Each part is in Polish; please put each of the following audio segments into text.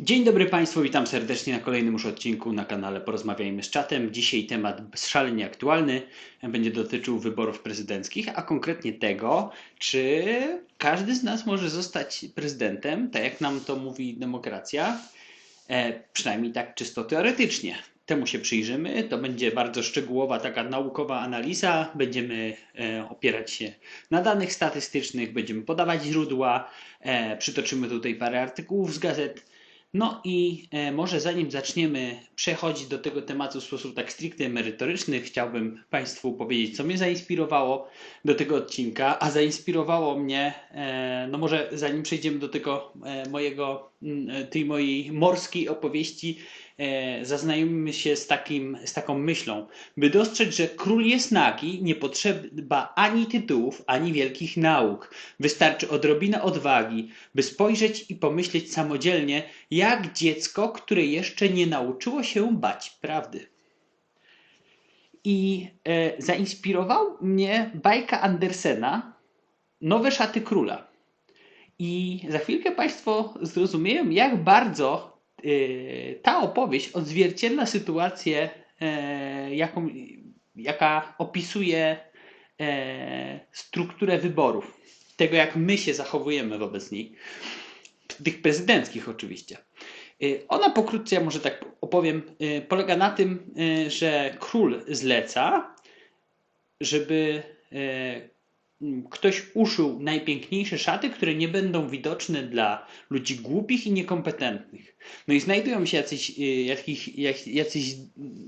Dzień dobry Państwu, witam serdecznie na kolejnym już odcinku na kanale Porozmawiajmy z czatem. Dzisiaj temat szalenie aktualny będzie dotyczył wyborów prezydenckich, a konkretnie tego, czy każdy z nas może zostać prezydentem, tak jak nam to mówi demokracja, e, przynajmniej tak czysto teoretycznie. Temu się przyjrzymy. To będzie bardzo szczegółowa, taka naukowa analiza. Będziemy e, opierać się na danych statystycznych, będziemy podawać źródła, e, przytoczymy tutaj parę artykułów z gazet. No i e, może zanim zaczniemy przechodzić do tego tematu w sposób tak stricte merytoryczny, chciałbym Państwu powiedzieć, co mnie zainspirowało do tego odcinka, a zainspirowało mnie, e, no może zanim przejdziemy do tego e, mojego, tej mojej morskiej opowieści, E, zaznajomimy się z, takim, z taką myślą. By dostrzec, że król jest nagi, nie potrzeba ani tytułów, ani wielkich nauk. Wystarczy odrobina odwagi, by spojrzeć i pomyśleć samodzielnie, jak dziecko, które jeszcze nie nauczyło się bać prawdy. I e, zainspirował mnie bajka Andersena Nowe szaty króla. I za chwilkę Państwo zrozumieją, jak bardzo Y, ta opowieść odzwierciedla sytuację, e, jaką, jaka opisuje e, strukturę wyborów, tego jak my się zachowujemy wobec nich, tych prezydenckich oczywiście. Y, ona pokrótce, ja może tak opowiem, y, polega na tym, że król zleca, żeby ktoś uszył najpiękniejsze szaty, które nie będą widoczne dla ludzi głupich i niekompetentnych. No i znajdują się jacyś, y, jakich, jacyś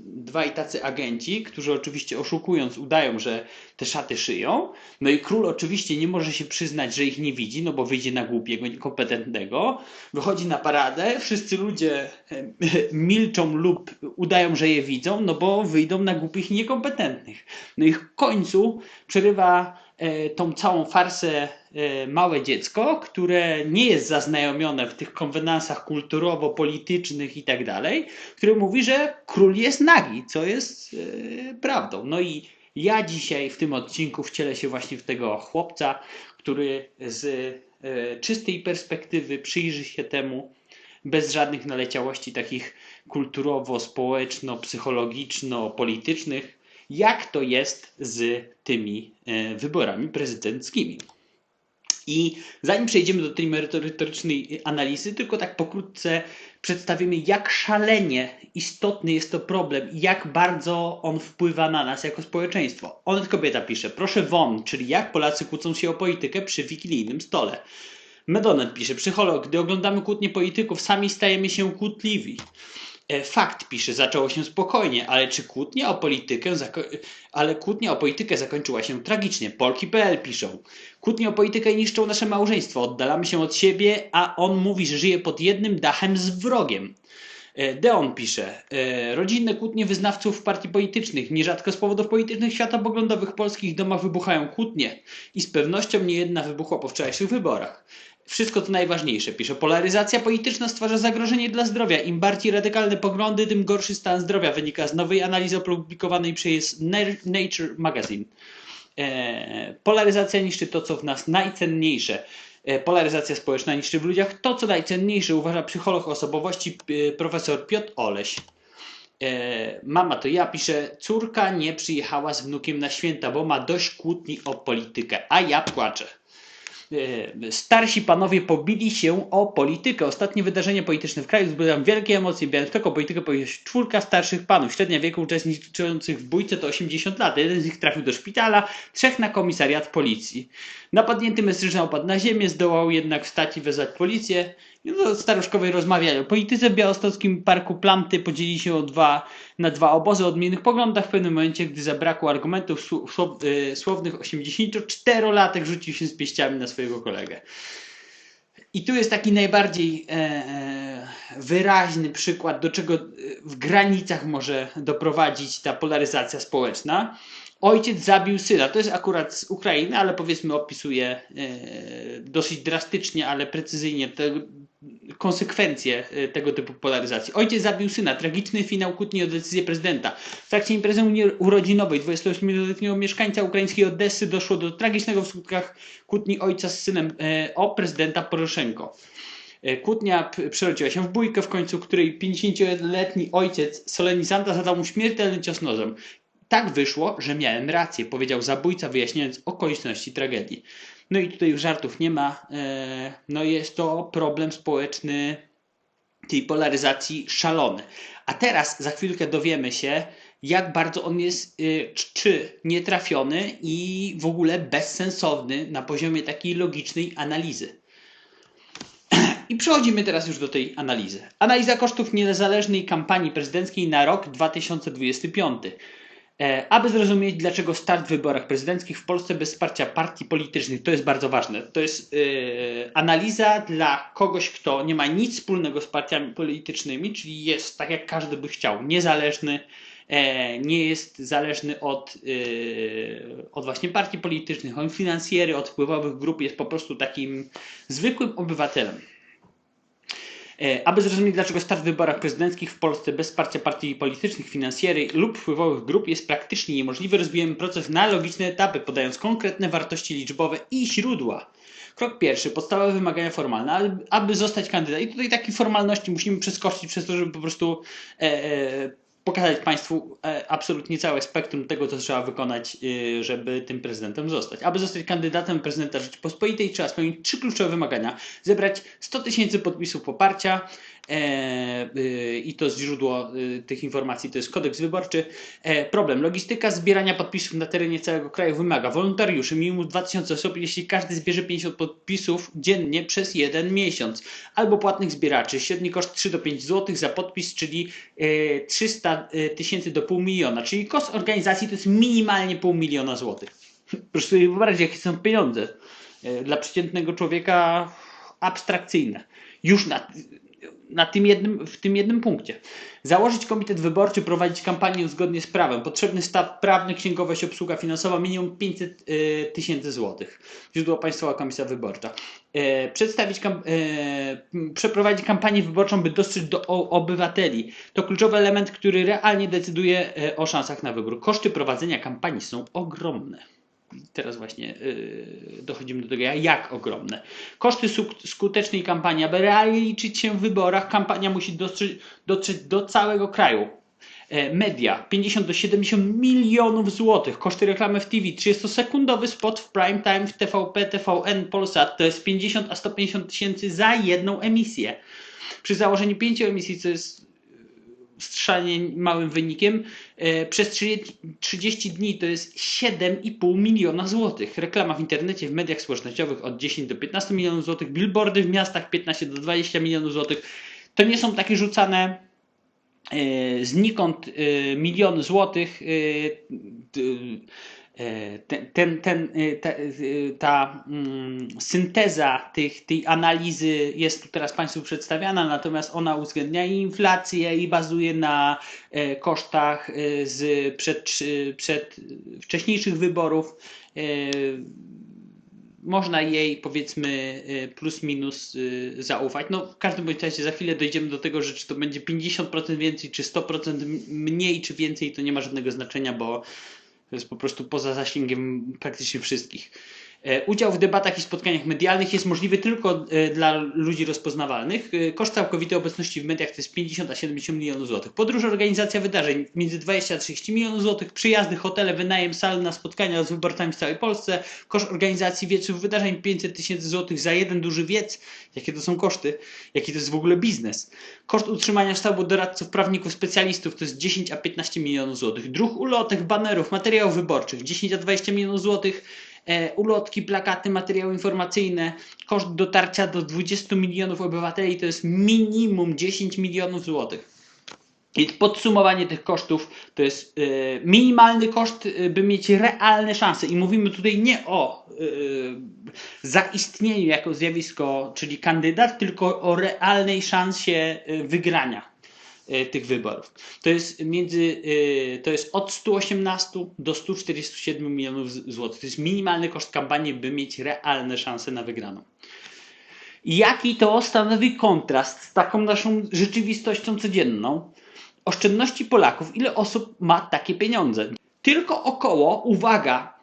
dwaj tacy agenci, którzy oczywiście oszukując udają, że te szaty szyją. No i król oczywiście nie może się przyznać, że ich nie widzi, no bo wyjdzie na głupiego, niekompetentnego. Wychodzi na paradę, wszyscy ludzie milczą lub udają, że je widzą, no bo wyjdą na głupich i niekompetentnych. No i w końcu przerywa tą całą farsę e, małe dziecko, które nie jest zaznajomione w tych konwenansach kulturowo-politycznych i tak dalej, które mówi, że król jest nagi, co jest e, prawdą. No i ja dzisiaj w tym odcinku wcielę się właśnie w tego chłopca, który z czystej perspektywy przyjrzy się temu bez żadnych naleciałości takich kulturowo-społeczno-psychologiczno-politycznych, jak to jest z tymi e, wyborami prezydenckimi. I zanim przejdziemy do tej merytorycznej analizy, tylko tak pokrótce przedstawimy, jak szalenie istotny jest to problem i jak bardzo on wpływa na nas jako społeczeństwo. Onet kobieta pisze, proszę won, czyli jak Polacy kłócą się o politykę przy wigilijnym stole. Medonet pisze, psycholog, gdy oglądamy kłótnie polityków, sami stajemy się kłótliwi. E, fakt pisze, zaczęło się spokojnie, ale czy kłótnia o politykę, ale kłótnia o politykę zakończyła się tragicznie. Polki.pl piszą. Kłótnie o politykę niszczą nasze małżeństwo, oddalamy się od siebie, a on mówi, że żyje pod jednym dachem z wrogiem. E, Deon pisze, e, rodzinne kłótnie wyznawców partii politycznych, nierzadko z powodów politycznych światopoglądowych w polskich domach wybuchają kłótnie i z pewnością nie jedna wybuchła po wczorajszych wyborach. Wszystko to najważniejsze, pisze. Polaryzacja polityczna stwarza zagrożenie dla zdrowia. Im bardziej radykalne poglądy, tym gorszy stan zdrowia, wynika z nowej analizy opublikowanej przez Nature Magazine. E, polaryzacja niszczy to, co w nas najcenniejsze. E, polaryzacja społeczna niszczy w ludziach to, co najcenniejsze, uważa psycholog osobowości e, profesor Piotr Oleś. Mama to ja piszę, córka nie przyjechała z wnukiem na święta, bo ma dość kłótni o politykę, a ja płaczę. E, starsi panowie pobili się o politykę. Ostatnie wydarzenia polityczne w kraju wzbudzają wielkie emocje. Białystok o politykę powiedziała czwórka starszych panów. Średnia wieku uczestniczących w bójce to 80 lat. Jeden z nich trafił do szpitala, trzech na komisariat policji. Napadnięty mężczyzna opadł na ziemię, zdołał jednak wstać i wezwać policję. No, staruszkowie rozmawiają. Politycy w białostockim parku Planty podzielili się dwa, na dwa obozy o odmiennych poglądach. W pewnym momencie, gdy zabrakło argumentów y, słownych, 84-latek rzucił się z pieściami na swojego kolegę. I tu jest taki najbardziej e, e wyraźny przykład, do czego w granicach może doprowadzić ta polaryzacja społeczna. Ojciec zabił syna. To jest akurat z Ukrainy, ale powiedzmy opisuje e, dosyć drastycznie, ale precyzyjnie te konsekwencje e, tego typu polaryzacji. Ojciec zabił syna. Tragiczny finał kłótni o decyzję prezydenta. W trakcie imprezy urodzinowej 28-letniego mieszkańca ukraińskiej Odessy doszło do tragicznego w skutkach kłótni ojca z synem e, o prezydenta Poroszenko. Kłótnia przerodziła się w bójkę, w końcu której 50-letni ojciec solenizanta zadał mu śmiertelny cios nożem. Tak wyszło, że miałem rację, powiedział zabójca, wyjaśniając okoliczności tragedii. No i tutaj już żartów nie ma. E, No jest to problem społeczny tej polaryzacji szalony. A teraz za chwilkę dowiemy się, jak bardzo on jest czy- czy nietrafiony i w ogóle bezsensowny na poziomie takiej logicznej analizy. I przechodzimy teraz już do tej analizy. Analiza kosztów niezależnej kampanii prezydenckiej na rok 2025. E, Aby zrozumieć, dlaczego start w wyborach prezydenckich w Polsce bez wsparcia partii politycznych, to jest bardzo ważne. To jest e, analiza dla kogoś, kto nie ma nic wspólnego z partiami politycznymi, czyli jest tak jak każdy by chciał, niezależny, e, nie jest zależny od, e, od właśnie partii politycznych, od finansjery, od wpływowych grup, jest po prostu takim zwykłym obywatelem. E, Aby zrozumieć, dlaczego start w wyborach prezydenckich w Polsce bez wsparcia partii politycznych, finansjery lub wpływowych grup jest praktycznie niemożliwy, rozbijemy proces na logiczne etapy, podając konkretne wartości liczbowe i źródła. Krok pierwszy, podstawowe wymagania formalne. Aby zostać kandydatem, i tutaj takie formalności musimy przeskoczyć przez to, żeby po prostu e, e, pokazać Państwu e, absolutnie całe spektrum tego, co trzeba wykonać, e, żeby tym prezydentem zostać. Aby zostać kandydatem prezydenta Rzeczypospolitej, trzeba spełnić trzy kluczowe wymagania. Zebrać 100 tysięcy podpisów poparcia i to źródło e, tych informacji to jest kodeks wyborczy. E, problem. Logistyka zbierania podpisów na terenie całego kraju wymaga wolontariuszy, minimum 2000 osób, jeśli każdy zbierze 50 podpisów dziennie przez jeden miesiąc. Albo płatnych zbieraczy. Średni koszt 3 do 5 zł za podpis, czyli e, 300 tysięcy do pół miliona. Czyli koszt organizacji to jest minimalnie pół miliona złotych. Proszę sobie wyobrazić, jakie są pieniądze. E, Dla przeciętnego człowieka abstrakcyjne. Już na, na tym jednym, w tym jednym punkcie. Założyć komitet wyborczy, prowadzić kampanię zgodnie z prawem. Potrzebny staw prawny, księgowość, obsługa finansowa minimum 500 e, tysięcy złotych. Źródło Państwowa Komisja Wyborcza. E, Przedstawić, kam- e, przeprowadzić kampanię wyborczą, by dostrzec do o- obywateli. To kluczowy element, który realnie decyduje o szansach na wybór. Koszty prowadzenia kampanii są ogromne. Teraz właśnie yy, dochodzimy do tego, jak ogromne. Koszty skutecznej kampanii, aby realnie liczyć się w wyborach, kampania musi dotrzeć, dotrzeć do całego kraju. E, Media 50 do 70 milionów złotych. Koszty reklamy w TV 30-sekundowy spot w prime time w TVP, TVN, Polsat to jest 50 a 150 tysięcy za jedną emisję. Przy założeniu pięciu emisji, co jest strzanie małym wynikiem, e, przez 30 30 dni to jest 7,5 miliona złotych. Reklama w internecie, w mediach społecznościowych od 10 do 15 milionów złotych, billboardy w miastach 15 do 20 milionów złotych. To nie są takie rzucane e, znikąd e, miliony złotych. Ten, ten, ten, e, ta, ta mm, synteza tych, tej analizy jest tu teraz Państwu przedstawiana, natomiast ona uwzględnia i inflację i bazuje na e, kosztach e, z przed, przed wcześniejszych wyborów. E, Można jej powiedzmy plus minus zaufać. No w każdym bądź razie za chwilę dojdziemy do tego, że czy to będzie 50% więcej, czy 100% mniej, czy więcej, to nie ma żadnego znaczenia, bo to jest po prostu poza zasięgiem praktycznie wszystkich. E, Udział w debatach i spotkaniach medialnych jest możliwy tylko e, dla ludzi rozpoznawalnych. E, Koszt całkowitej obecności w mediach to jest 50 a 70 milionów złotych. Podróż, organizacja wydarzeń między 20 a 30 milionów złotych. Przyjazdy, hotele, wynajem sal na spotkania z wyborcami w całej Polsce. Koszt organizacji wieców wydarzeń 500 tysięcy złotych za jeden duży wiec. Jakie to są koszty? Jaki to jest w ogóle biznes? Koszt utrzymania sztabu doradców, prawników, specjalistów to jest 10 a 15 milionów złotych. Druh ulotek, banerów, materiałów wyborczych 10 a 20 milionów złotych. E, ulotki, plakaty, materiały informacyjne. Koszt dotarcia do 20 milionów obywateli to jest minimum 10 milionów złotych. I podsumowanie tych kosztów to jest e, minimalny koszt, e, by mieć realne szanse. I mówimy tutaj nie o zaistnieniu jako zjawisko, czyli kandydat, tylko o realnej szansie wygrania tych wyborów. To jest między, e, to jest od 118 do 147 milionów złotych. To jest minimalny koszt kampanii, by mieć realne szanse na wygraną. Jaki to stanowi kontrast z taką naszą rzeczywistością codzienną? Oszczędności Polaków. Ile osób ma takie pieniądze? Tylko około, uwaga,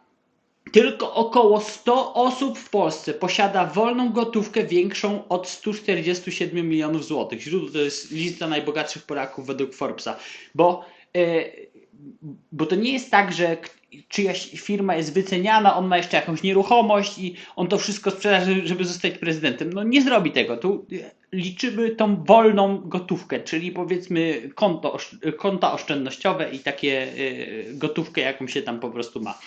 tylko około 100 osób w Polsce posiada wolną gotówkę większą od 147 milionów złotych. Źródło to jest lista najbogatszych Polaków według Forbesa. Bo, e, bo to nie jest tak, że czyjaś firma jest wyceniana, on ma jeszcze jakąś nieruchomość i on to wszystko sprzeda, żeby- zostać prezydentem. No nie zrobi tego. Tu e, liczymy tą wolną gotówkę, czyli powiedzmy konto, konta oszczędnościowe i takie e, gotówkę, jaką się tam po prostu ma.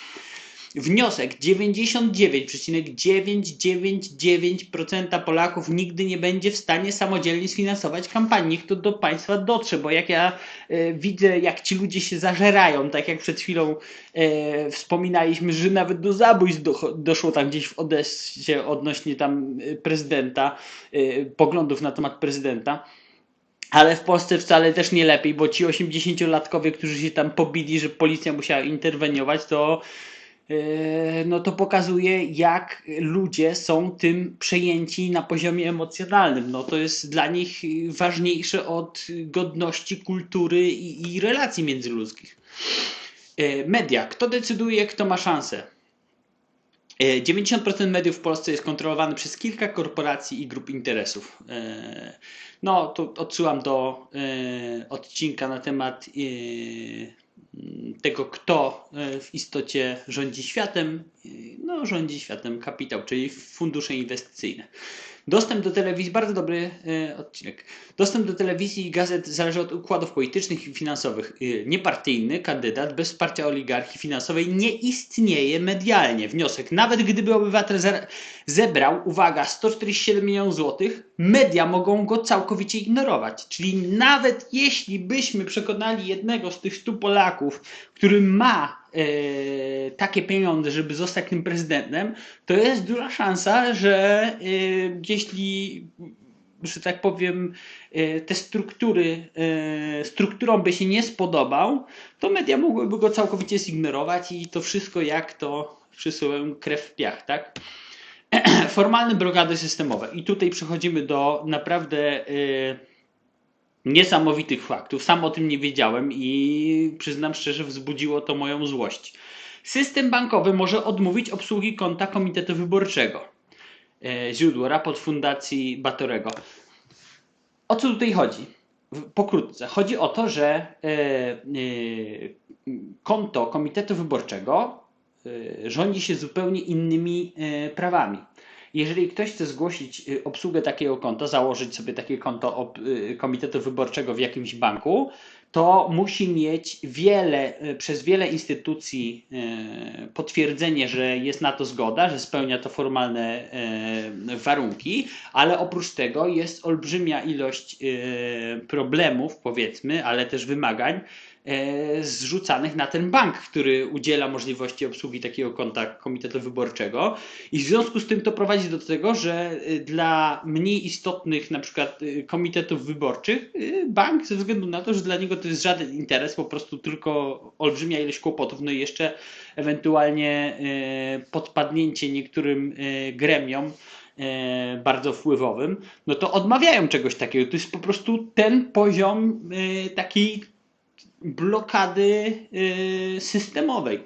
Wniosek 99,999% Polaków nigdy nie będzie w stanie samodzielnie sfinansować kampanii. Niech to do Państwa dotrze, bo jak ja e, widzę, jak ci ludzie się zażerają, tak jak przed chwilą e, wspominaliśmy, że nawet do zabójstw do, doszło tam gdzieś w Odessie odnośnie tam e, prezydenta, e, poglądów na temat prezydenta. Ale w Polsce wcale też nie lepiej, bo ci 80-latkowie, którzy się tam pobili, że policja musiała interweniować, to no to pokazuje, jak ludzie są tym przejęci na poziomie emocjonalnym. No to jest dla nich ważniejsze od godności, kultury i, i relacji międzyludzkich. Yy, Media. Kto decyduje, kto ma szansę? Yy, 90% mediów w Polsce jest kontrolowane przez kilka korporacji i grup interesów. No, to odsyłam do odcinka na temat tego, kto e, w istocie rządzi światem, e, no rządzi światem kapitał, czyli fundusze inwestycyjne. Dostęp do telewizji, bardzo dobry e, odcinek. Dostęp do telewizji i gazet zależy od układów politycznych i finansowych. E, Niepartyjny kandydat bez wsparcia oligarchii finansowej nie istnieje medialnie. Wniosek, nawet gdyby obywatel ze- zebrał, uwaga, 147 milionów złotych, media mogą go całkowicie ignorować. Czyli nawet jeśli byśmy przekonali jednego z tych 100 Polaków, który ma takie pieniądze, żeby zostać tym prezydentem, to jest duża szansa, że e, jeśli, że tak powiem, e, te struktury, e, strukturom by się nie spodobał, to media mogłyby go całkowicie zignorować i to wszystko jak to przysłowiowym krew w piach, tak? Formalne blokady systemowe. I tutaj przechodzimy do naprawdę e, niesamowitych faktów. Sam o tym nie wiedziałem i przyznam szczerze, wzbudziło to moją złość. System bankowy może odmówić obsługi konta Komitetu Wyborczego. E, Źródło, raport Fundacji Batorego. O co tutaj chodzi? Pokrótce. Chodzi o to, że e, e, konto Komitetu Wyborczego rządzi się zupełnie innymi prawami. Jeżeli ktoś chce zgłosić y, obsługę takiego konta, założyć sobie takie konto y, Komitetu Wyborczego w jakimś banku, to musi mieć wiele, y, przez wiele instytucji potwierdzenie, że jest na to zgoda, że spełnia to formalne warunki, ale oprócz tego jest olbrzymia ilość problemów, powiedzmy, ale też wymagań zrzucanych na ten bank, który udziela możliwości obsługi takiego konta Komitetu Wyborczego. I w związku z tym to prowadzi do tego, że y, dla mniej istotnych na przykład y, komitetów wyborczych bank ze względu na to, że dla niego to jest żaden interes, po prostu tylko olbrzymia ilość kłopotów, no i jeszcze ewentualnie podpadnięcie niektórym gremiom e, bardzo wpływowym, no to odmawiają czegoś takiego. To jest po prostu ten poziom takiej blokady y, systemowej.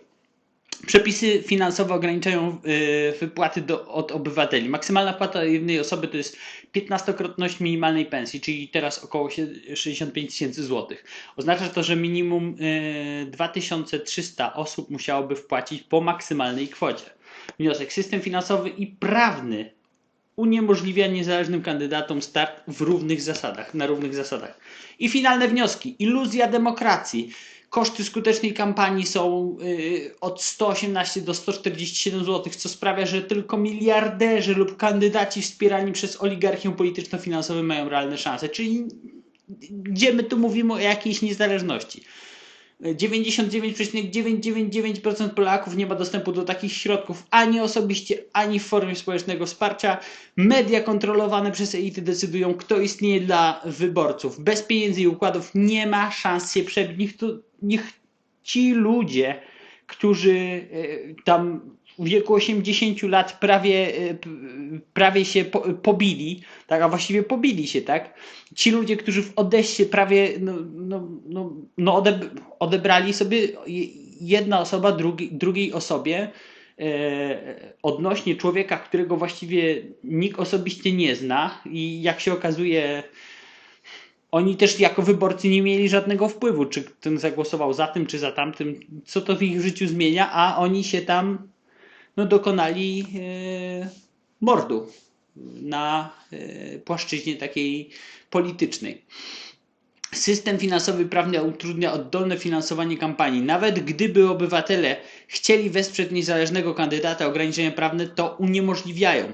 Przepisy finansowe ograniczają y, wypłaty do, od obywateli. Maksymalna płata jednej osoby to jest 15-krotność minimalnej pensji, czyli teraz około sie- 65 tysięcy złotych. Oznacza to, że minimum y, 2300 osób musiałoby wpłacić po maksymalnej kwocie. Wniosek. System finansowy i prawny uniemożliwia niezależnym kandydatom start w równych zasadach, na równych zasadach. I finalne wnioski. Iluzja demokracji. Koszty skutecznej kampanii są y, od 118 do 147 zł, co sprawia, że tylko miliarderzy lub kandydaci wspierani przez oligarchię polityczno-finansową mają realne szanse. Czyli gdzie my tu mówimy o jakiejś niezależności? 99,999% Polaków nie ma dostępu do takich środków ani osobiście, ani w formie społecznego wsparcia. Media kontrolowane przez elity decydują, kto istnieje dla wyborców. Bez pieniędzy i układów nie ma szans się przebić. Niech, to, niech ci ludzie, którzy e, tam w wieku 80 lat prawie, e, prawie się po, pobili, tak, a właściwie pobili się, tak? Ci ludzie, którzy w Odessie prawie no, no, no, no odeb, odebrali sobie je- jedna osoba drugi, drugiej osobie e, odnośnie człowieka, którego właściwie nikt osobiście nie zna i jak się okazuje, oni też jako wyborcy nie mieli żadnego wpływu, czy ten zagłosował za tym, czy za tamtym, co to w ich życiu zmienia, a oni się tam no, dokonali e, mordu na e, płaszczyźnie takiej politycznej. System finansowy prawny utrudnia oddolne finansowanie kampanii. Nawet gdyby obywatele chcieli wesprzeć niezależnego kandydata, ograniczenia prawne to uniemożliwiają.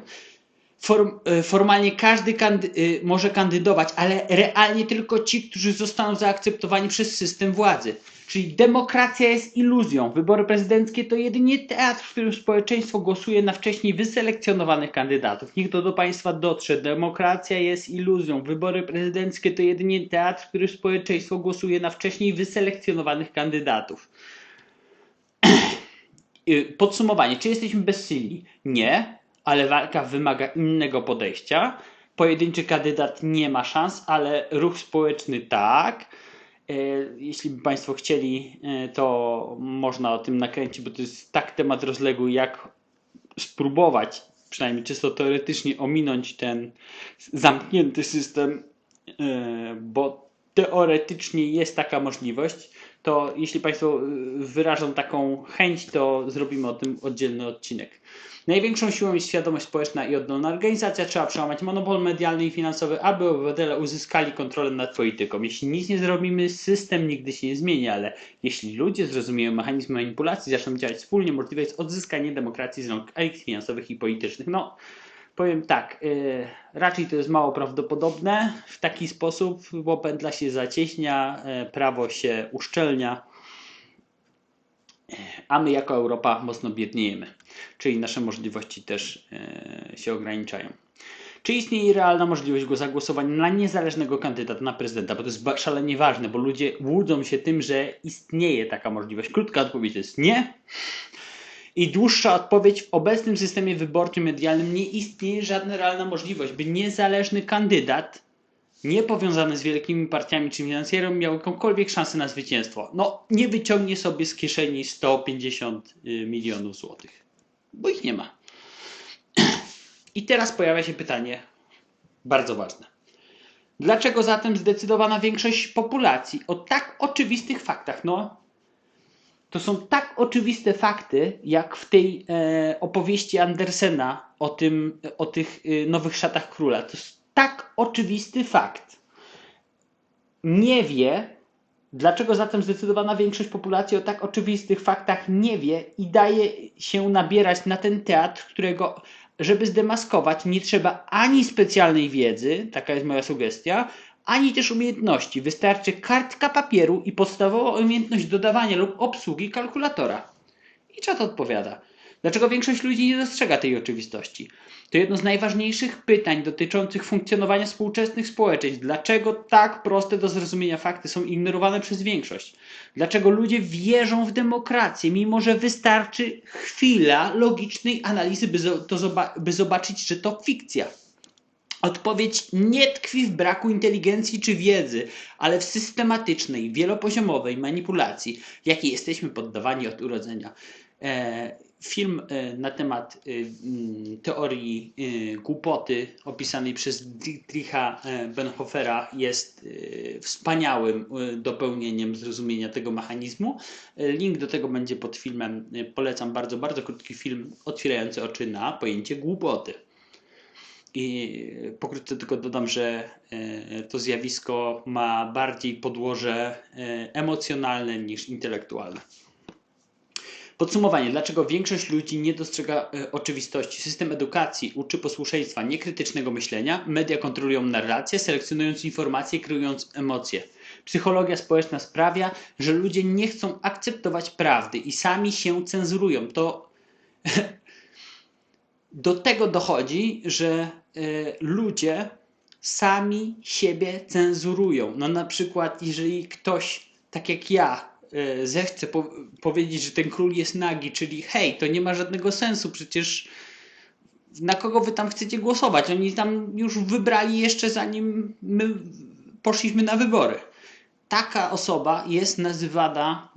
Form, e, formalnie każdy kandy, może kandydować, ale realnie tylko ci, którzy zostaną zaakceptowani przez system władzy. Czyli demokracja jest iluzją. Wybory prezydenckie to jedynie teatr, w którym społeczeństwo głosuje na wcześniej wyselekcjonowanych kandydatów. Niech to do Państwa dotrze. Demokracja jest iluzją. Wybory prezydenckie to jedynie teatr, w którym społeczeństwo głosuje na wcześniej wyselekcjonowanych kandydatów. Y, Podsumowanie. Czy jesteśmy bezsilni? Nie, ale walka wymaga innego podejścia. Pojedynczy kandydat nie ma szans, ale ruch społeczny tak. E, Jeśli by Państwo chcieli, e, to można o tym nakręcić, bo to jest tak temat rozległy, jak spróbować, przynajmniej czysto teoretycznie, ominąć ten zamknięty system, e, bo teoretycznie jest taka możliwość. To jeśli Państwo y, wyrażą taką chęć, to zrobimy o tym oddzielny odcinek. Największą siłą jest świadomość społeczna i oddolna organizacja. Trzeba przełamać monopol medialny i finansowy, aby obywatele uzyskali kontrolę nad polityką. Jeśli nic nie zrobimy, system nigdy się nie zmieni, ale jeśli ludzie zrozumieją mechanizmy manipulacji, zaczną działać wspólnie, możliwe jest odzyskanie demokracji z rąk elit finansowych i politycznych. No, powiem tak, yy, raczej to jest mało prawdopodobne w taki sposób, bo pętla się zacieśnia, yy, prawo się uszczelnia a my jako Europa mocno biedniejemy, czyli nasze możliwości też e, się ograniczają. Czy istnieje realna możliwość zagłosowania na niezależnego kandydata na prezydenta? Bo to jest szalenie ważne, bo ludzie łudzą się tym, że istnieje taka możliwość. Krótka odpowiedź jest nie. I dłuższa odpowiedź w obecnym systemie wyborczym medialnym nie istnieje żadna realna możliwość, by niezależny kandydat nie powiązany z wielkimi partiami czy finansjerem miał jakąkolwiek szansę na zwycięstwo. No, nie wyciągnie sobie z kieszeni 150 y, milionów złotych, bo ich nie ma. I teraz pojawia się pytanie bardzo ważne. Dlaczego zatem zdecydowana większość populacji o tak oczywistych faktach, no to są tak oczywiste fakty, jak w tej e, opowieści Andersena o, tym, o tych e, nowych szatach króla. To jest tak oczywisty fakt. Nie wie, dlaczego zatem zdecydowana większość populacji o tak oczywistych faktach nie wie i daje się nabierać na ten teatr, którego, żeby zdemaskować, nie trzeba ani specjalnej wiedzy, taka jest moja sugestia, ani też umiejętności. Wystarczy kartka papieru i podstawowa umiejętność dodawania lub obsługi kalkulatora. I czat odpowiada. Dlaczego większość ludzi nie dostrzega tej oczywistości? To jedno z najważniejszych pytań dotyczących funkcjonowania współczesnych społeczeństw. Dlaczego tak proste do zrozumienia fakty są ignorowane przez większość? Dlaczego ludzie wierzą w demokrację, mimo że wystarczy chwila logicznej analizy, by, to zoba- by zobaczyć, że to fikcja? Odpowiedź nie tkwi w braku inteligencji czy wiedzy, ale w systematycznej, wielopoziomowej manipulacji, jakiej jesteśmy poddawani od urodzenia. E, Film e, na temat e, mm, teorii głupoty opisanej przez Dietricha Benhofera jest wspaniałym dopełnieniem zrozumienia tego mechanizmu. Link do tego będzie pod filmem. Polecam bardzo, bardzo krótki film otwierający oczy na pojęcie głupoty. I pokrótce tylko dodam, że e, to zjawisko ma bardziej podłoże e, emocjonalne niż intelektualne. Podsumowanie. Dlaczego większość ludzi nie dostrzega e, oczywistości? System edukacji uczy posłuszeństwa, niekrytycznego myślenia. Media kontrolują narrację, selekcjonując informacje, kreując emocje. Psychologia społeczna sprawia, że ludzie nie chcą akceptować prawdy i sami się cenzurują. To do tego dochodzi, że e, ludzie sami siebie cenzurują. No na przykład, jeżeli ktoś, tak jak ja, e, zechce po powiedzieć, że ten król jest nagi, czyli hej, to nie ma żadnego sensu, przecież na kogo wy tam chcecie głosować? Oni tam już wybrali jeszcze zanim my poszliśmy na wybory. Taka osoba jest nazywana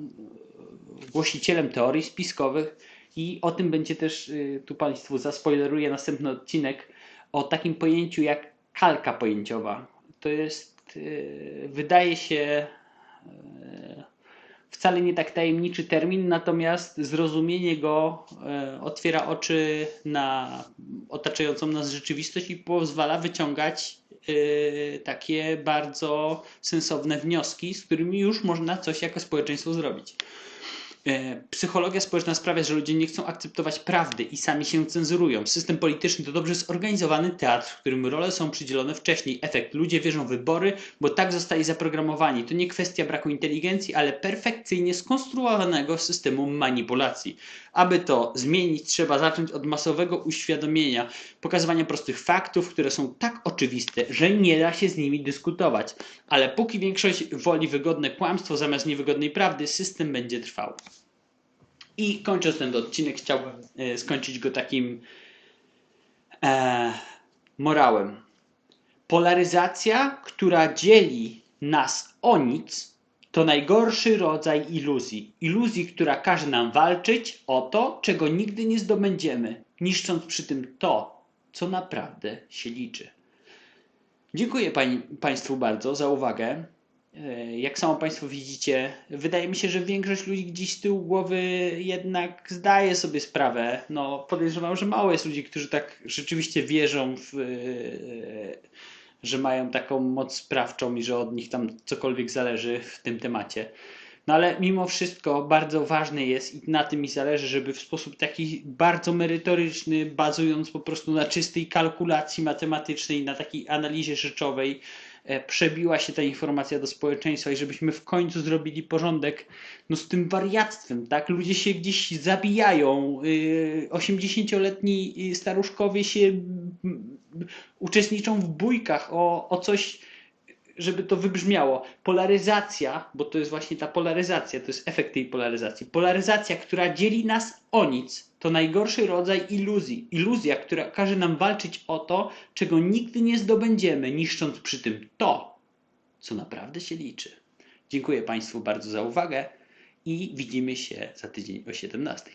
głosicielem teorii spiskowych I o tym będzie też, y, tu Państwu zaspoileruję następny odcinek, o takim pojęciu jak kalka pojęciowa. To jest, y, wydaje się, y, wcale nie tak tajemniczy termin, natomiast zrozumienie go otwiera oczy na otaczającą nas rzeczywistość i pozwala wyciągać takie bardzo sensowne wnioski, z którymi już można coś jako społeczeństwo zrobić. E, Psychologia społeczna sprawia, że ludzie nie chcą akceptować prawdy i sami się cenzurują. System polityczny to dobrze zorganizowany teatr, w którym role są przydzielone wcześniej. Efekt. Ludzie wierzą w wybory, bo tak zostali zaprogramowani. To nie kwestia braku inteligencji, ale perfekcyjnie skonstruowanego systemu manipulacji. Aby to zmienić, trzeba zacząć od masowego uświadomienia, pokazywania prostych faktów, które są tak oczywiste, że nie da się z nimi dyskutować. Ale póki większość woli wygodne kłamstwo zamiast niewygodnej prawdy, system będzie trwał. I kończąc ten odcinek, chciałbym e, skończyć go takim e, morałem. Polaryzacja, która dzieli nas o nic, to najgorszy rodzaj iluzji. Iluzji, która każe nam walczyć o to, czego nigdy nie zdobędziemy, niszcząc przy tym to, co naprawdę się liczy. Dziękuję pani, Państwu bardzo za uwagę. E, Jak samo Państwo widzicie, wydaje mi się, że większość ludzi gdzieś z tyłu głowy jednak zdaje sobie sprawę. No, podejrzewam, że mało jest ludzi, którzy tak rzeczywiście wierzą w, e, że mają taką moc sprawczą i że od nich tam cokolwiek zależy w tym temacie. No ale mimo wszystko bardzo ważne jest i na tym mi zależy, żeby w sposób taki bardzo merytoryczny, bazując po prostu na czystej kalkulacji matematycznej, na takiej analizie rzeczowej, przebiła się ta informacja do społeczeństwa i żebyśmy w końcu zrobili porządek no, z tym wariactwem, tak? Ludzie się gdzieś zabijają, y, 80-letni staruszkowie się uczestniczą w bójkach o, o coś, żeby to wybrzmiało. Polaryzacja, bo to jest właśnie ta polaryzacja, to jest efekt tej polaryzacji. Polaryzacja, która dzieli nas o nic, to najgorszy rodzaj iluzji. Iluzja, która każe nam walczyć o to, czego nigdy nie zdobędziemy, niszcząc przy tym to, co naprawdę się liczy. Dziękuję Państwu bardzo za uwagę i widzimy się za tydzień o 17.